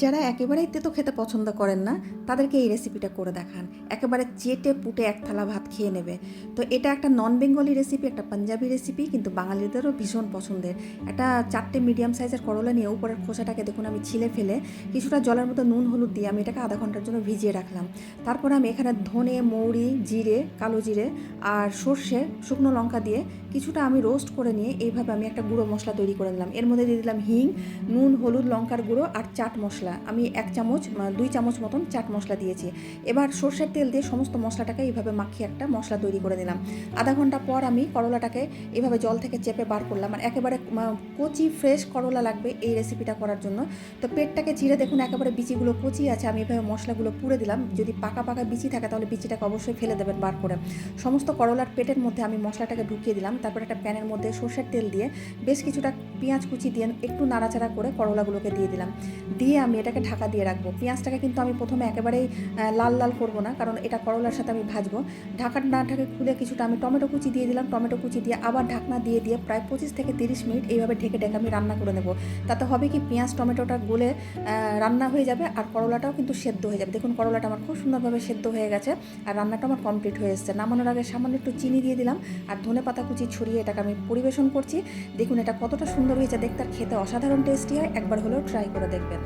যারা একেবারেই তেতো খেতে পছন্দ করেন না, তাদেরকে এই রেসিপিটা করে দেখান। একেবারে চেটে পুটে এক থালা ভাত খেয়ে নেবে। তো এটা একটা নন বেঙ্গলি রেসিপি একটা পাঞ্জাবি রেসিপি কিন্তু বাঙালিদেরও ভীষণ পছন্দের। একটা চারটে মিডিয়াম সাইজের করলা নিয়ে উপরের খোসাটাকে দেখুন আমি ছিলে ফেলে কিছুটা জলের মতো নুন, হলুদ দিয়ে আমি এটাকে আধা ঘণ্টার জন্য ভিজিয়ে রাখলাম। তারপরে আমি এখানে ধনে, মৌরি, জিরে, কালো জিরে আর সর্ষে, শুকনো লঙ্কা দিয়ে কিছুটা আমি রোস্ট করে নিয়ে এইভাবে আমি একটা গুঁড়ো মশলা তৈরি করে নিলাম। এর মধ্যে দিয়ে দিলাম হিং, নুন, হলুদ, লঙ্কার গুঁড়ো আর চাট মশলা। আমি এক চামচ দুই চামচ মতন চাট মশলা দিয়েছি। এবার সর্ষের তেল দিয়ে সমস্ত মশলাটাকে এইভাবে মাখিয়ে একটা মশলা তৈরি করে দিলাম আধা ঘণ্টা পর আমি করলাটাকে এইভাবে জল থেকে চেপে বার করলাম। আর একেবারে কচি ফ্রেশ করলা লাগবে এই রেসিপিটা করার জন্য। তো পেটটাকে চিড়ে দেখুন, একেবারে বিচিগুলো কচি আছে। আমি এভাবে মশলাগুলো পুড়ে দিলাম। যদি পাকা পাকা বিচি থাকে, তাহলে বিচিটাকে অবশ্যই ফেলে দেবেন বার করে। সমস্ত করলার পেটের মধ্যে আমি মশলাটাকে ঢুকিয়ে দিলাম। তারপর একটা প্যানের মধ্যে সর্ষের তেল দিয়ে বেশ কিছুটা পেঁয়াজ কুচি দিয়ে একটু নাড়াচাড়া করে করলাগুলোকে দিয়ে দিলাম। দিয়ে আমি এটাকে ঢাকা দিয়ে রাখব। পেঁয়াজটাকে কিন্তু আমি প্রথমে একেবারেই লাল লাল করব না, কারণ এটা করলার সাথে আমি ভাজবো। ঢাকার না ঢাকে খুলে কিছুটা আমি টমেটো কুচি দিয়ে দিলাম। টমেটো কুচি দিয়ে আবার ঢাকনা দিয়ে দিয়ে প্রায় পঁচিশ থেকে তিরিশ মিনিট এইভাবে ঢেকে ঢেকে আমি রান্না করে নেব। তাতে হবে কি, পেঁয়াজ, টমেটোটা গলে রান্না হয়ে যাবে আর করলাটাও কিন্তু সেদ্ধ হয়ে যাবে। দেখুন করলাটা আমার খুব সুন্দরভাবে সেদ্ধ হয়ে গেছে আর রান্নাটা আমার কমপ্লিট হয়ে এসেছে। নামানোর আগে সামান্য একটু চিনি দিয়ে দিলাম আর ধনে পাতা কুচি ছড়িয়ে এটাকে আমি পরিবেশন করছি। দেখুন এটা কতটা সুন্দর হয়েছে, দেখতে আর খেতে অসাধারণ টেস্টি হয়। একবার হলেও ট্রাই করে দেখবেন।